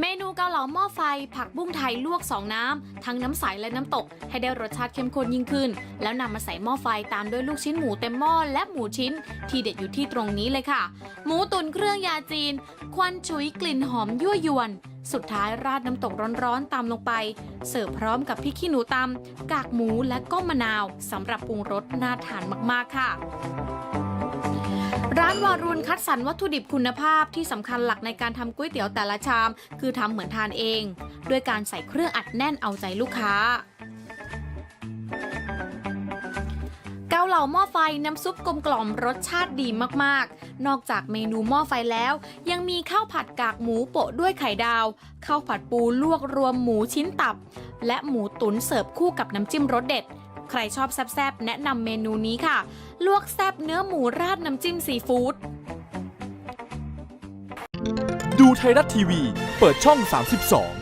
เมนูเกาเหลาหม้อไฟ ผักบุ้งไทยลวกสองน้ำ ทั้งน้ำใสและน้ำตก ให้ได้รสชาติเข้มข้นยิ่งขึ้น แล้วนำมาใส่หม้อไฟตามด้วยลูกชิ้นหมูเต็มหม้อและหมูชิ้น ที่เด็ดอยู่ที่ตรงนี้เลยค่ะ หมูตุ๋นเครื่องยาจีน ควันฉุยกลิ่นหอมยั่วยวน สุดท้ายราดน้ำตกร้อนๆตามลงไป เสิร์ฟพร้อมกับพริกขี้หนูตำกากหมูและก็มะนาวสำหรับปรุงรสน่าทานมากๆค่ะานวารุณคัดสรรวัตถุดิบคุณภาพที่สำคัญหลักในการทำก๋วยเตี๋ยวแต่ละชาม คือทำเหมือนทานเอง ด้วยการใส่เครื่องอัดแน่นเอาใจลูกค้าเกาเหลาหม้อไฟน้ำซุปกลมกล่อมรสชาติดีมากๆ นอกจากเมนูหม้อไฟแล้ว ยังมีข้าวผัดกากหมูโปะด้วยไข่ดาวข้าวผัดปูลวกรวมหมูชิ้นตับ และหมูตุ๋นเสิร์ฟคู่กับน้ำจิ้มรสเด็ด ใครชอบแซ่บๆแนะนำเมนูนี้ค่ะ ลวกแซบเนื้อหมูราดน้ำจิ้มซีฟู้ด ดูไทยรัฐทีวี เปิดช่อง 32